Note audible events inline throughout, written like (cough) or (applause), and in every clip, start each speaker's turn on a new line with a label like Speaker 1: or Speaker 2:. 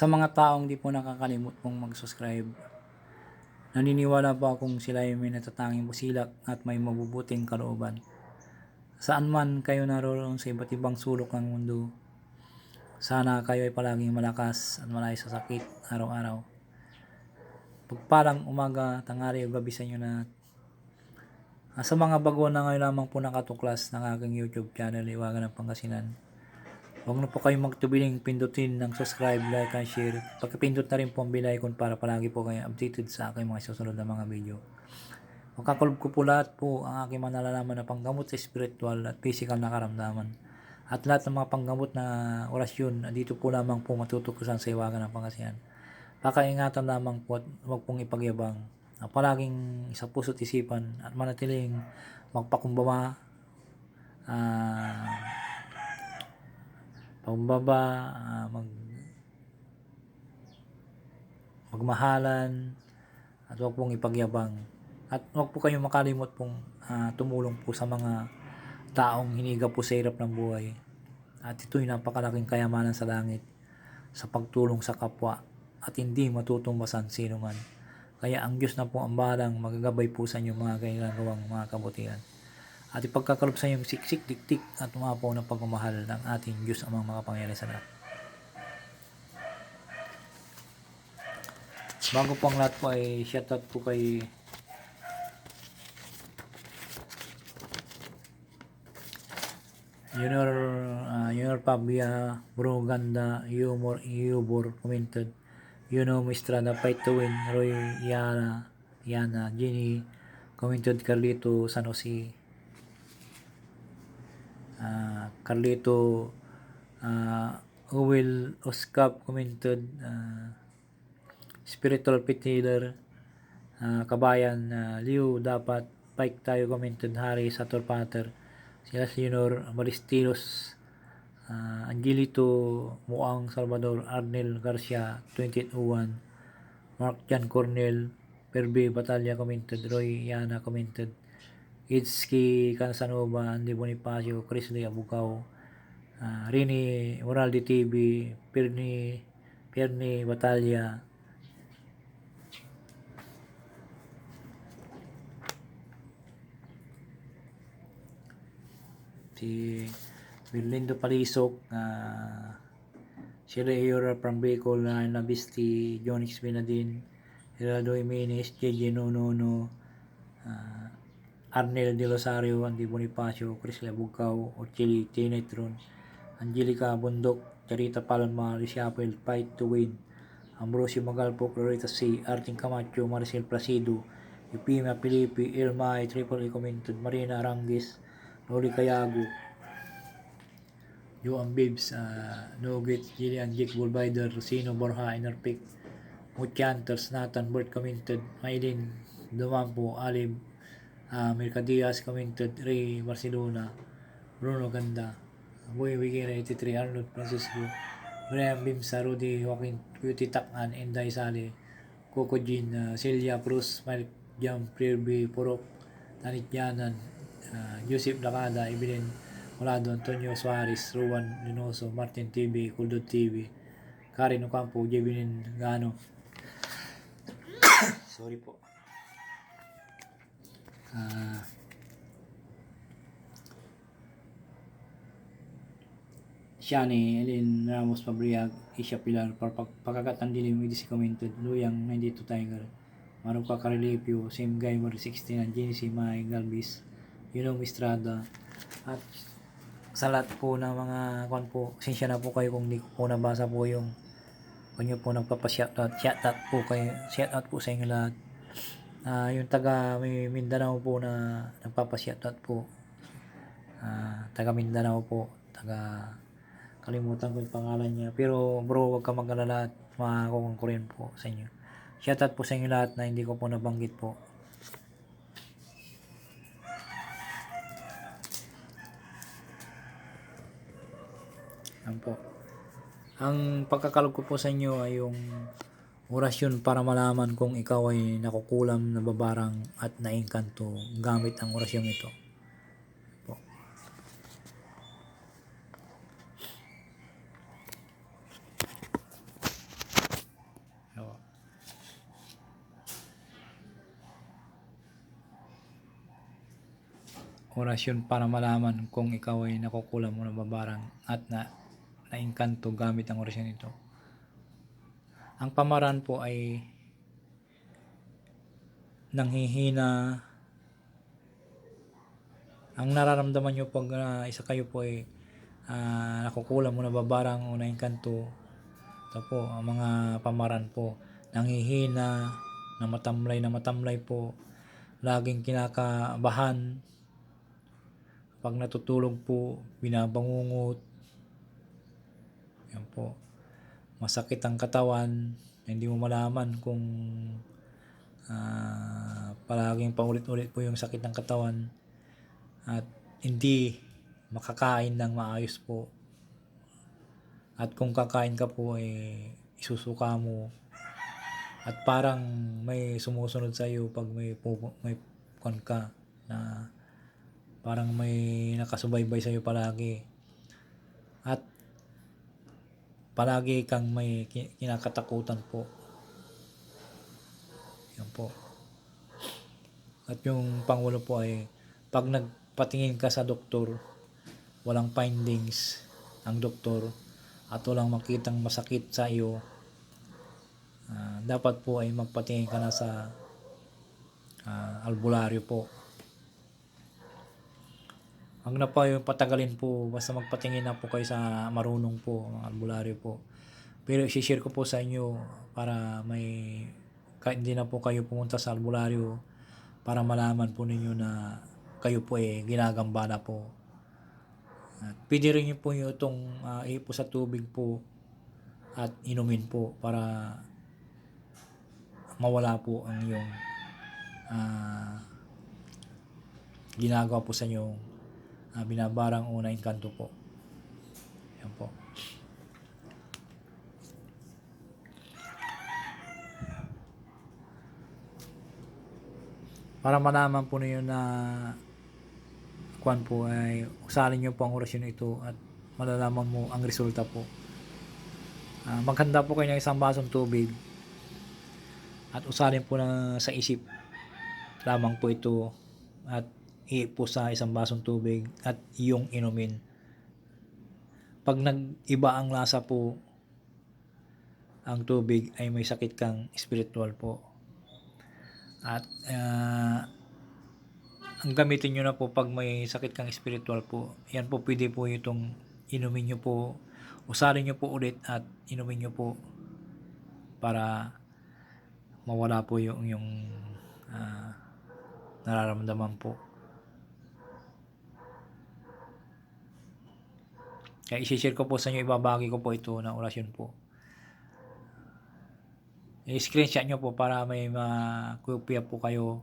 Speaker 1: Sa mga taong di po nakakalimot pong mag-subscribe, naniniwala po akong sila ay may natatanging busilak at may mabubuting kalooban. Saan man kayo naroon sa iba't ibang sulok ng mundo, sana kayo ay palaging malakas at malayo sa sakit araw-araw. Pagpalang umaga, tanghali o gabi sa inyo na Ah, sa mga bago na ngayon lamang po nakatuklas ng aking YouTube channel, Iwagan ng Pangasinan. Huwag na po kayong magtubiling pindutin ng subscribe, like, and share. Pagkapindot na rin po ang bell icon para palagi po kayo updated sa aking mga susunod na mga video. Makakulog ko po lahat po ang aking mga na panggamot sa spiritual at physical na karamdaman. At lahat ng mga panggamot na orasyon, dito po lamang po matutukusan sa Iwagan ng Pangasinan. Pakaingatan lamang po at huwag pong ipagyabang palaging sa puso't isipan at manatiling magpakumbaba ah pakumbaba ah, mag magmahalan at huwag pong ipagyabang at huwag po kayong makalimot pong ah, tumulong po sa mga taong hiniga po sa hirap ng buhay at ito'y napakalaking kayamanan sa langit sa pagtulong sa kapwa at hindi matutumbasan sino man. Kaya ang Diyos na po ang balang magagabay po sa inyo mga kailangang mga kabutihan. At ipagkakalop sa inyong siksik, diktik at umapaw ng pagmamahal ng ating Diyos amang mga pangyayari sa lahat. Bago po ang lahat po ay shoutout po kay Junior, uh, Junior Pabia, Bro Ganda, Humor, Yubor, commented. You know, Mistrada, Fight to Win, Roy, Yana, Yana, Ginny, commented Carlito, San Jose, uh, Carlito, uh, Will Oscap, commented, uh, Spiritual Pit Healer, uh, Kabayan, uh, Liu, dapat, Pike tayo, commented, Harry, Sator Pater, sila Junior, Maristilos, uh, Angelito Muang Salvador, Arnel Garcia, 2801, Mark Jan Cornel, Perbe Batalya commented, Roy Yana commented, Itski Casanova, Andy Bonifacio, Chris Lee Abukaw, uh, Rini Moraldi TV, Perni Perni Batalya, si Berlindo Palisok, uh, Sheila Eura from Bicol, na Nabisti, Jonix Benadin, Geraldo Jimenez, JJ Nonono, uh, Arnel De Rosario, Andy Bonifacio, Chris Labugaw, Ochili Tinetron, Angelica Bundok, Charita Palma, Risiapel, Fight to Win, Ambrosio Magalpo, Clarita C, Arting Camacho, Maricel Placido, Ipima Pilipi, Ilma, Triple Commented, Marina Arangis, Noli Kayago, Joan Bibbs, uh, Nugget, Gillian, Jake Bullbider, Rosino, Borja, Innerpick, Muchanters, Nathan, Bert Commented, Maylin, Dumampo, Alim, uh, Mercadias Commented, Ray Barcelona, Bruno Ganda, Boy Wigera 83, Arnold Francisco, Brian Bimsa, Rudy Joaquin, Beauty Takman, Enday Sale, Coco Jean, uh, Celia Cruz, Malik Jam, Prerby, Porok, Tanit Yanan, uh, Joseph Lakada, Evelyn Molado, Antonio Suarez, Ruan Linoso, Martin TV, Kuldot TV, Karen Ocampo, Jebinin Gano. (coughs) Sorry po. Ah... Shani, Elin Ramos Pabriag, Isha Pilar, Pagkakatan Dilim, Widis Commented, Luyang, 92 Tiger, Maruka Karilipio, Same Guy, Mar 16, and Jenny May Galvis, Yunong Mistrada, at sa lahat po ng mga kwan po, sinsya na po kayo kung di ko po nabasa po yung kung nyo po nagpapashoutout, shoutout po kayo, shoutout po sa inyo lahat. Ah, yung taga may Mindanao po na nagpapashoutout po. Ah, taga Mindanao po, taga kalimutan ko yung pangalan niya. Pero bro, wag ka mag-alala at makakukuha ko rin po sa inyo. Shoutout po sa inyo lahat na hindi ko po nabanggit po. Yan po. Ang pagkakalog ko po sa inyo ay yung Orasyon para malaman kung ikaw ay nakukulam, nababarang at naingkanto gamit ang orasyong ito. Po. Orasyon para malaman kung ikaw ay nakukulam o nababarang at na naingkanto gamit ang orasyon ito. Ang pamaran po ay nanghihina. Ang nararamdaman nyo pag ah, isa kayo po ay ah, nakukulam mo na babarang o naingkanto. Ito po, ang mga pamaran po. Nanghihina, na matamlay na matamlay po. Laging kinakabahan. Pag natutulog po, binabangungot. Yan po. Masakit ang katawan. Hindi mo malaman kung ah, palaging paulit-ulit po yung sakit ng katawan. At hindi makakain ng maayos po. At kung kakain ka po, eh, isusuka mo. At parang may sumusunod sa iyo pag may pupu- may kon ka na parang may nakasubaybay sa iyo palagi. At palagi kang may ki- kinakatakutan po. Yan po. At yung pangulo po ay pag nagpatingin ka sa doktor, walang findings ang doktor at walang makitang masakit sa iyo, ah, dapat po ay magpatingin ka na sa ah, albularyo po. Ang na po yung patagalin po, basta magpatingin na po kayo sa marunong po, mga albularyo po. Pero isi-share ko po sa inyo para may kahit hindi na po kayo pumunta sa albularyo para malaman po ninyo na kayo po eh ginagambala po. At pwede rin niyo po yung itong uh, ipo sa tubig po at inumin po para mawala po ang yung ah, ginagawa po sa inyo ah, binabarang una inkanto po. Yan po. Para malaman po ninyo na kuan po ay usalin nyo po ang orasyon ito at malalaman mo ang resulta po. Ah, maghanda po kayo ng isang basong tubig at usalin po na sa isip lamang po ito at ipo sa isang basong tubig at iyong inumin. Pag nag-iba ang lasa po ang tubig ay may sakit kang spiritual po. At ah, ang gamitin nyo na po pag may sakit kang spiritual po, yan po pwede po itong inumin nyo po, usalin nyo po ulit at inumin nyo po para mawala po yung, yung ah, nararamdaman po. Kaya isi-share ko po sa inyo, ibabagi ko po ito na orasyon po. I-screenshot nyo po para may makopya po kayo.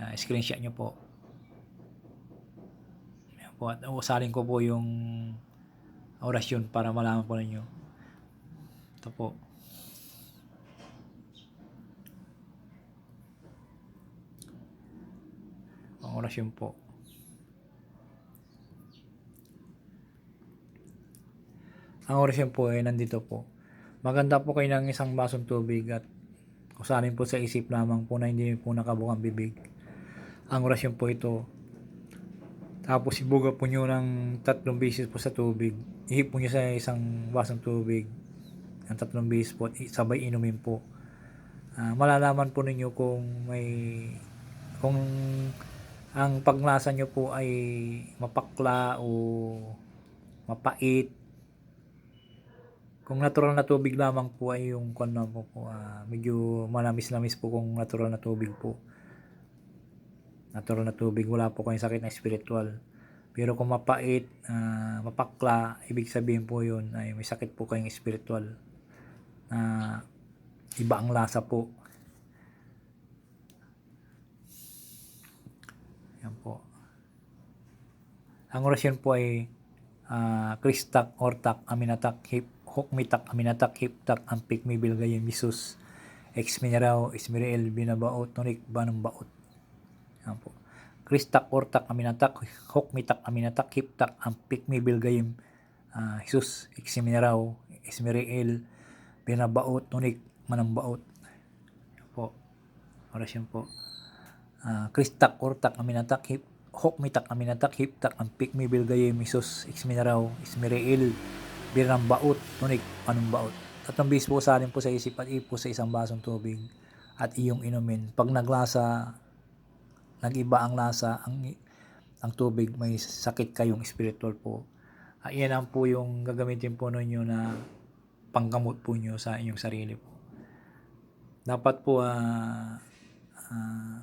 Speaker 1: Yan, screenshot nyo po. Yan po. At usalin ko po yung orasyon para malaman po ninyo. Ito po. Ang orasyon po. Ang orasyon po ay nandito po. Maganda po kayo ng isang basong tubig at usalin po sa isip lamang po na hindi po nakabukang bibig. Ang orasyon po ito. Tapos ibuga po nyo ng tatlong beses po sa tubig. Ihip po nyo sa isang basong tubig. Ang tatlong beses po. at Sabay inumin po. Ah, malalaman po ninyo kung may kung ang paglasa nyo po ay mapakla o mapait kung natural na tubig lamang po ay yung ano po, po ah, medyo malamis-lamis po kung natural na tubig po. Natural na tubig, wala po kayong sakit na spiritual. Pero kung mapait, ah, mapakla, ibig sabihin po yun ay may sakit po kayong spiritual. Na iba ang lasa po. Yan po. Ang orasyon po ay ah, Kristak, Ortak, Aminatak, Hip, Hukmitak, Aminatak, Hiptak, Ampik, Mibil, Gayem, Misus, Ex Mineraw, Ismirael, Binabaot, Nunik, Banong Baot. Yan. Kristak, Ortak, Aminatak, Hukmitak, Aminatak, Hiptak, Ampik, Mibil, Gayem, ah, Jesus, Ex Mineraw, Ismirael, Binabaot, Nunik, Manang Baot. Yan po. Orasyon po. Ah, Kristak, Ortak, Aminatak, Hip, hokmitak aminatak hiptak ang pikmi bilgayem isus xminaraw ismiriil birang baot tunik anong baot? Tatlong bis po salin po sa isip at ipo sa isang basong tubig at iyong inumin. Pag naglasa nagiba ang lasa ang ang tubig may sakit kayong spiritual po. Ah, yan ang po yung gagamitin po ninyo na panggamot po nyo sa inyong sarili po. Dapat po ah ah,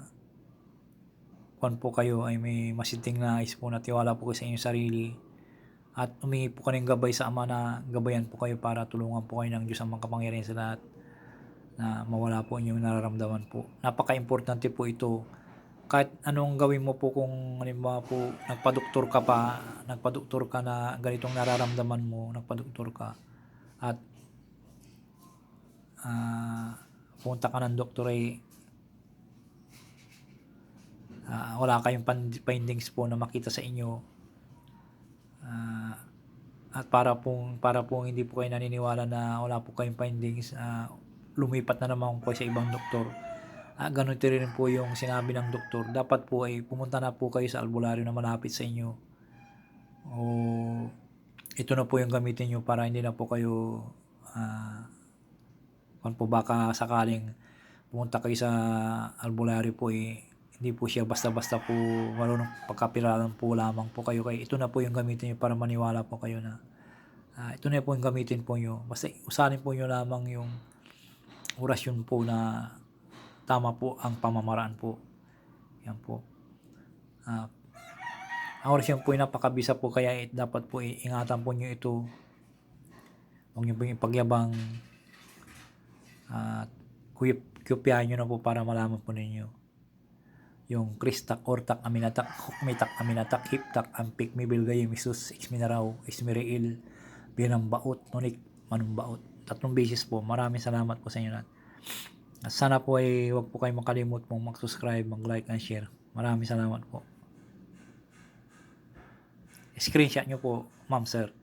Speaker 1: kung po kayo ay may masiting na is po na tiwala po kayo sa inyong sarili at humingi po kayo ng gabay sa Ama na gabayan po kayo para tulungan po kayo ng Diyos ang makapangyarihan sa lahat na mawala po inyong nararamdaman po. Napaka-importante po ito. Kahit anong gawin mo po kung halimbawa po nagpadoktor ka pa, nagpadoktor ka na ganitong nararamdaman mo, nagpadoktor ka at ah punta ka ng doktor ay ah, wala kayong findings po na makita sa inyo Ah, at para pong para pong hindi po kayo naniniwala na wala po kayong findings ah, lumipat na naman po sa ibang doktor. Ah, ganun rin po yung sinabi ng doktor. Dapat po ay pumunta na po kayo sa albularyo na malapit sa inyo. O ito na po yung gamitin nyo para hindi na po kayo ah, kung po baka sakaling pumunta kayo sa albularyo po eh, hindi po siya basta-basta po marunong pagkapiralan po lamang po kayo. Kay ito na po yung gamitin nyo para maniwala po kayo na ah, ito na po yung gamitin po nyo basta usanin po nyo lamang yung orasyon po na tama po ang pamamaraan po. Yan po. Ah, ang orasyon po ay napakabisa po kaya eh, dapat po ingatan po nyo ito. Huwag nyo po yung ipagyabang at kuyip kopyahan nyo na po para malaman po ninyo yung kristak, ortak, aminatak, hukmitak, (laughs) aminatak, hiptak, ampik, mibilgay, misus, isminaraw, ismiriil, binang baot, nunik, manong baot. Tatlong beses po. Maraming salamat po sa inyo lahat. At sana po ay huwag po kayo makalimut pong mag-subscribe, mag-like and share. Maraming salamat po. Screenshot nyo po, ma'am sir.